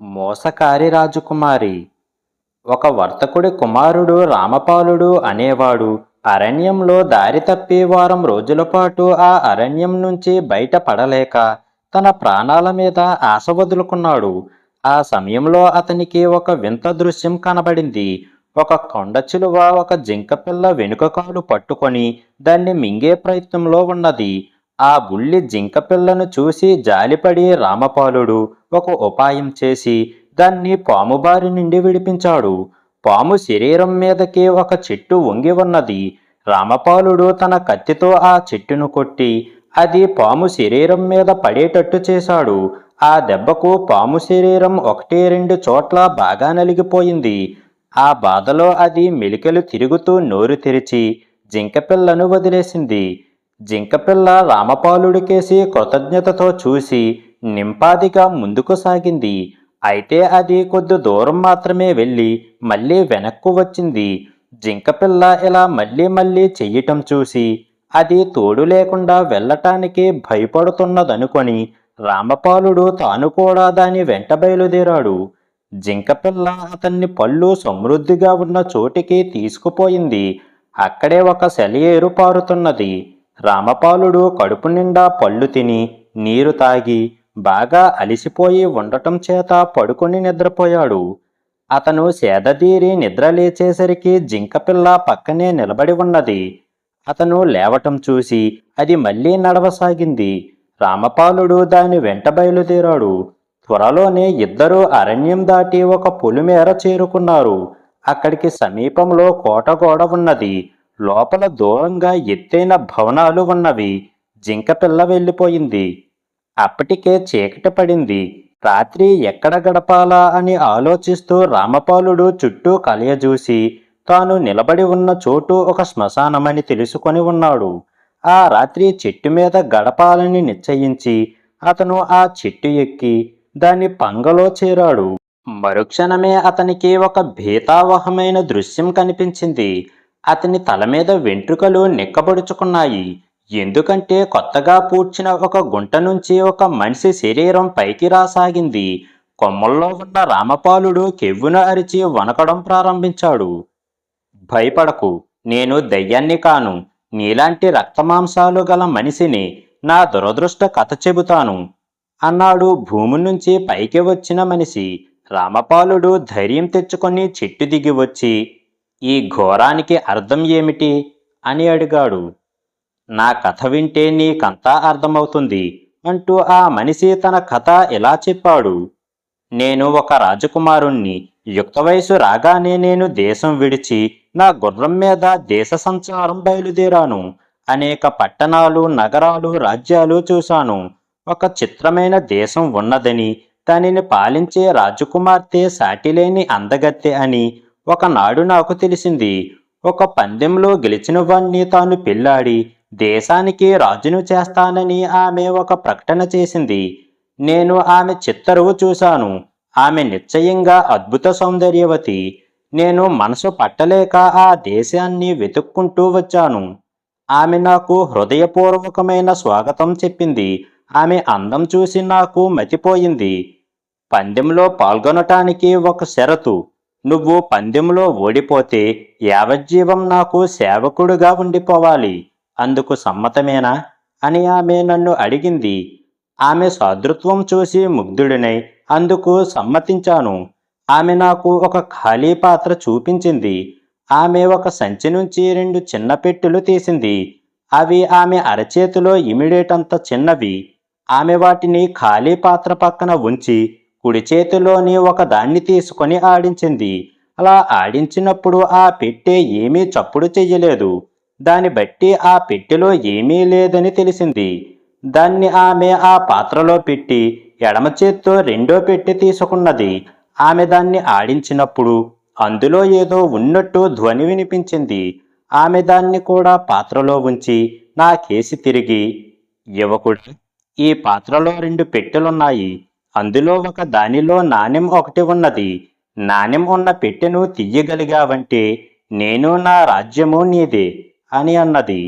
మోసకారి రాజకుమారి. ఒక వర్తకుడి కుమారుడు రామపాలుడు అనేవాడు. అరణ్యంలో దారి తప్పి వారం రోజుల పాటు ఆ అరణ్యం నుంచి బయటపడలేక తన ప్రాణాల మీద ఆశ వదులుకున్నాడు. ఆ సమయంలో అతనికి ఒక వింత దృశ్యం కనబడింది. ఒక కొండ చిలువ ఒక జింకపిల్ల వెనుక కాలు పట్టుకొని దాన్ని మింగే ప్రయత్నంలో ఉన్నది. ఆ బుల్లి జింకపిల్లను చూసి జాలిపడి రామపాలుడు ఒక ఉపాయం చేసి దాన్ని పాము బారి నుండి విడిపించాడు. పాము శరీరం మీదకి ఒక చెట్టు వంగి ఉన్నది. రామపాలుడు తన కత్తితో ఆ చెట్టును కొట్టి అది పాము శరీరం మీద పడేటట్టు చేశాడు. ఆ దెబ్బకు పాము శరీరం ఒకటి రెండు చోట్ల బాగా నలిగిపోయింది. ఆ బాధలో అది మెలికలు తిరుగుతూ నోరు తెరిచి జింకపిల్లను వదిలేసింది. జింకపిల్ల రామపాలుడికేసి కృతజ్ఞతతో చూసి నింపాదిగా ముందుకు సాగింది. అయితే అది కొద్ది దూరం మాత్రమే వెళ్ళి మళ్ళీ వెనక్కు వచ్చింది. జింకపిల్ల ఇలా మళ్ళీ మళ్ళీ చెయ్యటం చూసి అది తోడు లేకుండా వెళ్ళటానికి భయపడుతున్నదనుకొని రామపాలుడు తాను కూడా దాని వెంట బయలుదేరాడు. జింకపిల్ల అతన్ని పళ్ళు సమృద్ధిగా ఉన్న చోటికి తీసుకుపోయింది. అక్కడే ఒక సెలయేరు పారుతున్నది. రామపాలుడు కడుపు నిండా పళ్ళు తిని నీరు తాగి బాగా అలిసిపోయి ఉండటం చేత పడుకొని నిద్రపోయాడు. అతను సేదదీరి నిద్ర లేచేసరికి జింకపిల్ల పక్కనే నిలబడి ఉన్నది. అతను లేవటం చూసి అది మళ్ళీ నడవసాగింది. రామపాలుడు దాని వెంట బయలుదేరాడు. త్వరలోనే ఇద్దరూ అరణ్యం దాటి ఒక పొలిమేర చేరుకున్నారు. అక్కడికి సమీపంలో కోట గోడ ఉన్నది. లోపల దూరంగా ఎత్తైన భవనాలు ఉన్నవి. జింకపిల్ల వెళ్ళిపోయింది. అప్పటికే చీకటి పడింది. రాత్రి ఎక్కడ గడపాలా అని ఆలోచిస్తూ రామపాలుడు చుట్టూ కలయజూసి తాను నిలబడి ఉన్న చోటు ఒక శ్మశానమని తెలుసుకొని ఉన్నాడు. ఆ రాత్రి చెట్టు మీద గడపాలని నిశ్చయించి అతను ఆ చెట్టు ఎక్కి దాని పంగలో చేరాడు. మరుక్షణమే అతనికి ఒక భీతావహమైన దృశ్యం కనిపించింది. అతని తల మీద వెంట్రుకలు నిక్కబడుచుకున్నాయి. ఎందుకంటే కొత్తగా పూడ్చిన ఒక గుంట నుంచి ఒక మనిషి శరీరం పైకి రాసాగింది. కొమ్మల్లో ఉన్న రామపాలుడు కెవ్వున అరిచి వనకడం ప్రారంభించాడు. భయపడకు నేను దయ్యాన్ని కాను. నీలాంటి రక్తమాంసాలు గల మనిషిని నా దురదృష్ట కథ చెబుతాను. అన్నాడు భూమి నుంచి పైకి వచ్చిన మనిషి. రామపాలుడు ధైర్యం తెచ్చుకొని చెట్టు దిగి వచ్చి ఈ ఘోరానికి అర్థం ఏమిటి? అని అడిగాడు. నా కథ వింటే నీకంతా అర్థమవుతుంది అంటూ ఆ మనిషి తన కథ ఇలా చెప్పాడు. నేను ఒక రాజకుమారుణ్ణి యుక్త వయసు రాగానే నేను దేశం విడిచి నా గుర్రం మీద దేశ సంచారం బయలుదేరాను. అనేక పట్టణాలు నగరాలు రాజ్యాలు చూశాను. ఒక చిత్రమైన దేశం ఉన్నదని దానిని పాలించే రాజకుమార్తె సాటిలేని అందగత్తె అని ఒకనాడు నాకు తెలిసింది ఒక పందెంలో గెలిచిన వాణ్ణి తాను పెళ్ళాడి దేశానికి రాజును చేస్తానని ఆమె ఒక ప్రకటన చేసింది. నేను ఆమె చిత్తరువు చూశాను. ఆమె నిశ్చయంగా అద్భుత సౌందర్యవతి. నేను మనసు పట్టలేక ఆ దేశాన్ని వెతుక్కుంటూ వచ్చాను. ఆమె నాకు హృదయపూర్వకమైన స్వాగతం చెప్పింది. ఆమె అందం చూసి నాకు మతిపోయింది. పందెంలో పాల్గొనటానికి ఒక షరతు. నువ్వు పందెంలో ఓడిపోతే యావజ్జీవం నాకు సేవకుడుగా ఉండిపోవాలి. అందుకు సమ్మతమేనా? అని ఆమె నన్ను అడిగింది. ఆమె సాదృత్వం చూసి ముగ్ధుడినై అందుకు సమ్మతించాను. ఆమె నాకు ఒక ఖాళీ పాత్ర చూపించింది. ఆమె ఒక సంచి నుంచి రెండు చిన్న పెట్టెలు తీసింది. అవి ఆమె అరచేతిలో ఇమిడేటంత చిన్నవి. ఆమె వాటిని ఖాళీ పాత్ర పక్కన ఉంచి కుడి చేతిలోని ఒక దాన్ని తీసుకొని ఆడించింది. అలా ఆడించినప్పుడు ఆ పెట్టె ఏమీ చప్పుడు చెయ్యలేదు. దాన్ని బట్టి ఆ పెట్టెలో ఏమీ లేదని తెలిసింది. దాన్ని ఆమె ఆ పాత్రలో పెట్టి ఎడమ చేత్తో రెండో పెట్టె తీసుకున్నది. ఆమె దాన్ని ఆడించినప్పుడు అందులో ఏదో ఉన్నట్టు ధ్వని వినిపించింది. ఆమె దాన్ని కూడా పాత్రలో ఉంచి నా కేసి తిరిగి యువకుడు ఈ పాత్రలో రెండు పెట్టెలున్నాయి. అందులో ఒక దానిలో నాణెం ఒకటి ఉన్నది. నాణెం ఉన్న పెట్టెను తీయగలిగావంటే నేను నా రాజ్యము నీదే అని అన్నది.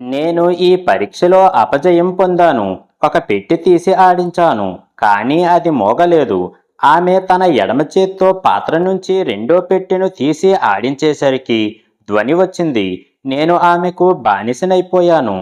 నేను ఈ పరీక్షలో అపజయం పొందాను. ఒక పెట్టి తీసి ఆడించాను. కానీ అది మోగలేదు. ఆమె తన ఎడమ చేత్తో పాత్ర నుంచి రెండో పెట్టెను తీసి ఆడించేసరికి ధ్వని వచ్చింది. నేను ఆమెకు బానిసనైపోయాను.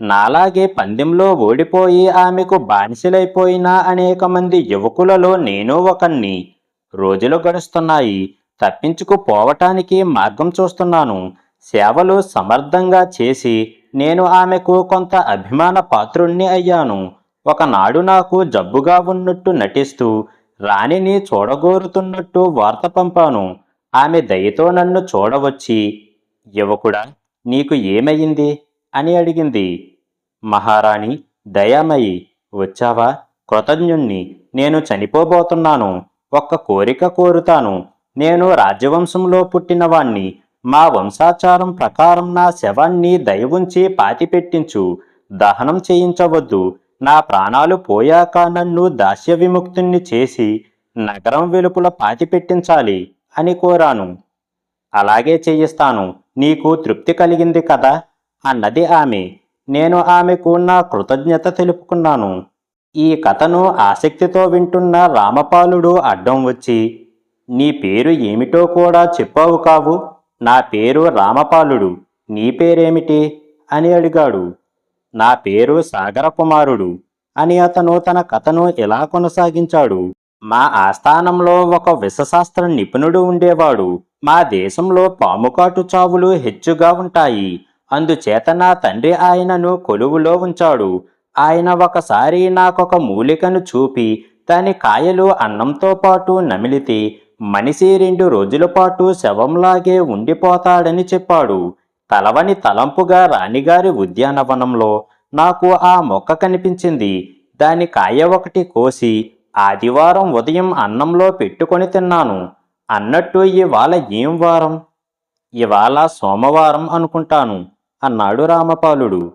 నాలాగే పందెంలో ఓడిపోయి ఆమెకు బానిసలైపోయిన అనేక మంది యువకులలో నేను ఒకణ్ణి. రోజులు గడుస్తున్నాయి. తప్పించుకుపోవటానికి మార్గం చూస్తున్నాను. సేవలు సమర్థంగా చేసి నేను ఆమెకు కొంత అభిమాన పాత్రుణ్ణి అయ్యాను. ఒకనాడు నాకు జబ్బుగా ఉన్నట్టు నటిస్తూ రాణిని చూడగోరుతున్నట్టు వార్త పంపాను. ఆమె దయతో నన్ను చూడవచ్చి యువకుడా నీకు ఏమయ్యింది? అని అడిగింది. మహారాణి దయామయి వచ్చావా? కృతజ్ఞుణ్ణి నేను చనిపోబోతున్నాను. ఒక్క కోరిక కోరుతాను. నేను రాజ్యవంశంలో పుట్టినవాణ్ణి. మా వంశాచారం ప్రకారం నా శవాన్ని దయ ఉంచి పాతిపెట్టించు. దహనం చేయించవద్దు. నా ప్రాణాలు పోయాక నన్ను దాస్య విముక్తుణ్ణి చేసి నగరం వెలుపల పాతిపెట్టించాలి అని కోరాను. అలాగే చేయిస్తాను. నీకు తృప్తి కలిగింది కదా? అన్నది ఆమె. నేను ఆమెకు నా కృతజ్ఞత తెలుపుకున్నాను. ఈ కథను ఆసక్తితో వింటున్న రామపాలుడు అడ్డం వచ్చి నీ పేరు ఏమిటో కూడా చెప్పావు కావు. నా పేరు రామపాలుడు. నీ పేరేమిటి? అని అడిగాడు. నా పేరు సాగర కుమారుడు అని అతను తన కథను ఇలా కొనసాగించాడు. మా ఆస్థానంలో ఒక విషశాస్త్ర నిపుణుడు ఉండేవాడు. మా దేశంలో పాముకాటు చావులు హెచ్చుగా ఉంటాయి. అందుచేత నా తండ్రి ఆయనను కొలువులో ఉంచాడు. ఆయన ఒకసారి నాకొక మూలికను చూపి దాని కాయలు అన్నంతో పాటు నమిలితే మనిషి రెండు రోజుల పాటు శవంలాగే ఉండిపోతాడని చెప్పాడు. తలవని తలంపుగా రాణిగారి ఉద్యానవనంలో నాకు ఆ మొక్క కనిపించింది. దాని కాయ ఒకటి కోసి ఆదివారం ఉదయం అన్నంలో పెట్టుకొని తిన్నాను. అన్నట్టు ఇవాళ ఏం వారం? ఇవాళ సోమవారం అనుకుంటాను. అన్నాడు రామపాలుడు.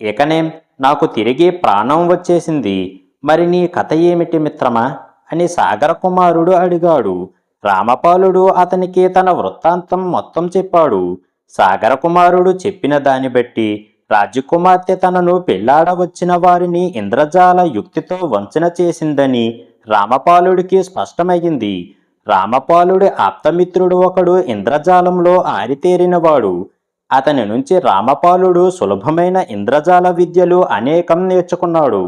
ఇకనేం నాకు తిరిగి ప్రాణం వచ్చేసింది. మరి నీ కథ ఏమిటి మిత్రమా? అని సాగర కుమారుడు అడిగాడు. రామపాలుడు అతనికి తన వృత్తాంతం మొత్తం చెప్పాడు. సాగర కుమారుడు చెప్పిన దాన్ని బట్టి రాజకుమార్తె తనను పెళ్ళాడవచ్చిన వారిని ఇంద్రజాల యుక్తితో వంచన చేసిందని రామపాలుడికి స్పష్టమయ్యింది. రామపాలుడి ఆప్తమిత్రుడు ఒకడు ఇంద్రజాలంలో ఆరితేరినవాడు. అతని నుంచి రామపాలుడు సులభమైన ఇంద్రజాల విద్యలు అనేకం నేర్చుకున్నాడు.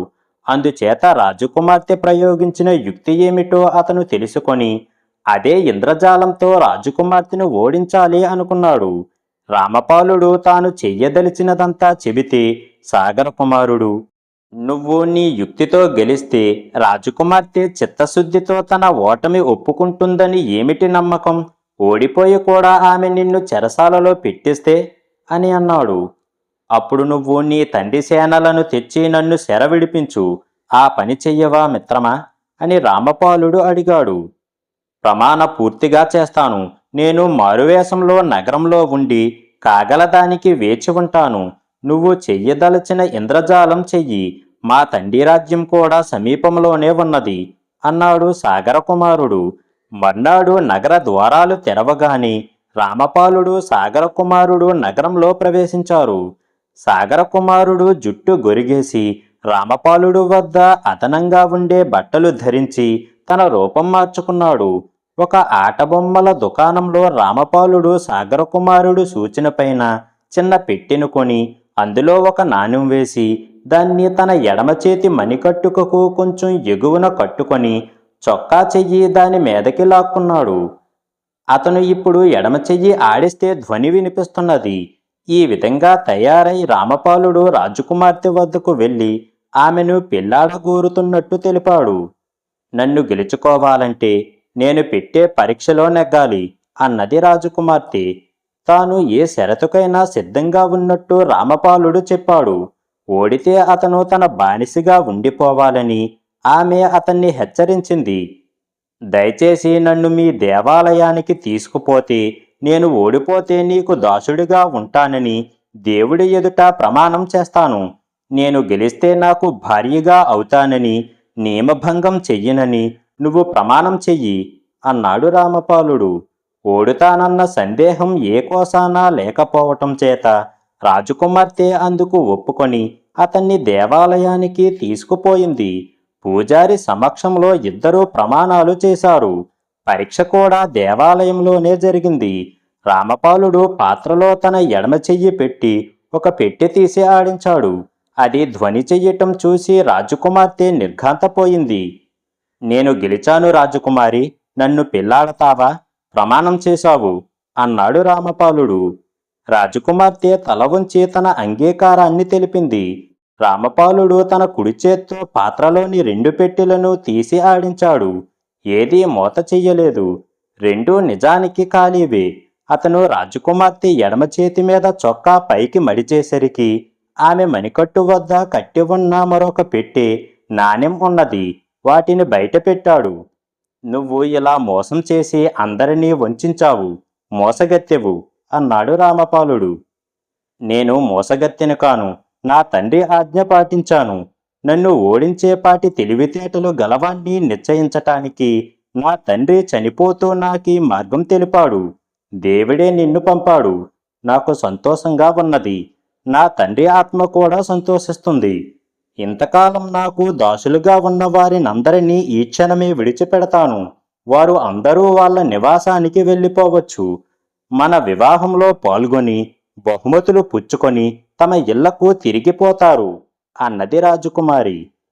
అందుచేత రాజకుమార్తె ప్రయోగించిన యుక్తి ఏమిటో అతను తెలుసుకొని అదే ఇంద్రజాలంతో రాజకుమార్తెను ఓడించాలి అనుకున్నాడు. రామపాలుడు తాను చెయ్యదలిచినదంతా చెబితే సాగర కుమారుడు నువ్వు నీ యుక్తితో గెలిస్తే రాజకుమార్తె చిత్తశుద్ధితో తన ఓటమి ఒప్పుకుంటుందని ఏమిటి నమ్మకం? ఓడిపోయి కూడా ఆమె నిన్ను చెరసాలలో పెట్టిస్తే అని అన్నాడు. అప్పుడు నువ్వు నీ తండ్రి సేనలను తెచ్చి నన్ను శర విడిపించు ఆ పని చెయ్యవా మిత్రమా? అని రామపాలుడు అడిగాడు. ప్రమాణ పూర్తిగా చేస్తాను. నేను మారువేషంలో నగరంలో ఉండి కాగలదానికి వేచి ఉంటాను. నువ్వు చెయ్యదలచిన ఇంద్రజాలం చెయ్యి. మా తండ్రి రాజ్యం కూడా సమీపంలోనే ఉన్నది అన్నాడు సాగర కుమారుడు మర్నాడు నగర ద్వారాలు తెరవగానే రామపాలుడు సాగర కుమారుడు నగరంలో ప్రవేశించారు. సాగర కుమారుడు జుట్టు గొరిగేసి రామపాలుడు వద్ద అదనంగా ఉండే బట్టలు ధరించి తన రూపం మార్చుకున్నాడు. ఒక ఆటబొమ్మల దుకాణంలో రామపాలుడు సాగర కుమారుడు సూచన పైన చిన్న పెట్టెను కొని అందులో ఒక నాణ్యం వేసి దాన్ని తన ఎడమ చేతి మణికట్టుకకు కొంచెం ఎగువన కట్టుకొని చొక్కా చెయ్యి దాని మీదకి లాక్కున్నాడు. అతను ఇప్పుడు ఎడమ చెయ్యి ఆడిస్తే ధ్వని వినిపిస్తున్నది. ఈ విధంగా తయారై రామపాలుడు రాజకుమార్తె వద్దకు వెళ్ళి ఆమెను పెళ్ళాడగోరుతున్నట్టు తెలిపాడు. నన్ను గెలుచుకోవాలంటే నేను పెట్టే పరీక్షలో నెగ్గాలి అన్నది రాజకుమార్తె. తాను ఏ షరతుకైనా సిద్ధంగా ఉన్నట్టు రామపాలుడు చెప్పాడు. ఓడితే అతను తన బానిసగా ఉండిపోవాలని ఆమె అతన్ని హెచ్చరించింది. దయచేసి నన్ను మీ దేవాలయానికి తీసుకుపోతే నేను ఓడిపోతే నీకు దాసుడిగా ఉంటానని దేవుడి ఎదుట ప్రమాణం చేస్తాను. నేను గెలిస్తే నాకు భార్యగా అవుతానని నియమభంగం చెయ్యనని నువ్వు ప్రమాణం చెయ్యి అన్నాడు రామపాలుడు. ఓడుతానన్న సందేహం ఏ కోసానా లేకపోవటం చేత రాజకుమార్తె అందుకు ఒప్పుకొని అతన్ని దేవాలయానికి తీసుకుపోయింది. పూజారి సమక్షంలో ఇద్దరూ ప్రమాణాలు చేశారు. పరీక్ష కూడా దేవాలయంలోనే జరిగింది. రామపాలుడు పాత్రలో తన ఎడమ చెయ్యి పెట్టి ఒక పెట్టె తీసి ఆడించాడు. అది ధ్వని చెయ్యటం చూసి రాజకుమార్తె నిర్ఘాంతపోయింది. నేను గెలిచాను రాజకుమారి నన్ను పెళ్ళాడతావా? ప్రమాణం చేశావు అన్నాడు రామపాలుడు. రాజకుమార్తె తల వంచి తన అంగీకారాన్ని తెలిపింది. రామపాలుడు తన కుడి చేత్తో పాత్రలోని రెండు పెట్టెలను తీసి ఆడించాడు. ఏదీ మోత చెయ్యలేదు. రెండూ నిజానికి ఖాళీవే. అతను రాజకుమార్తె ఎడమ చేతి మీద చొక్కా పైకి మడిచేసరికి ఆమె మణికట్టు వద్ద కట్టి ఉన్న మరొక పెట్టె నాణెం ఉన్నది. వాటిని బయట పెట్టాడు. నువ్వు ఇలా మోసం చేసి అందరినీ వంచావు. మోసగత్తెవు అన్నాడు రామపాలుడు. నేను మోసగత్తెను కాను. నా తండ్రి ఆజ్ఞ పాటించాను. నన్ను ఓడించేపాటి తెలివితేటలు గలవాణ్ణి నిశ్చయించటానికి నా తండ్రి చనిపోతూ నాకీ మార్గం తెలిపాడు. దేవుడే నిన్ను పంపాడు. నాకు సంతోషంగా ఉన్నది. నా తండ్రి ఆత్మ కూడా సంతోషిస్తుంది. ఇంతకాలం నాకు దాసులుగా ఉన్న వారినందరినీ ఈ క్షణమే విడిచిపెడతాను. వారు అందరూ వాళ్ళ నివాసానికి వెళ్ళిపోవచ్చు. మన వివాహంలో పాల్గొని బహుమతులు పుచ్చుకొని తమ ఇళ్ళకు తిరిగిపోతారు అన్నది రాజకుమారి.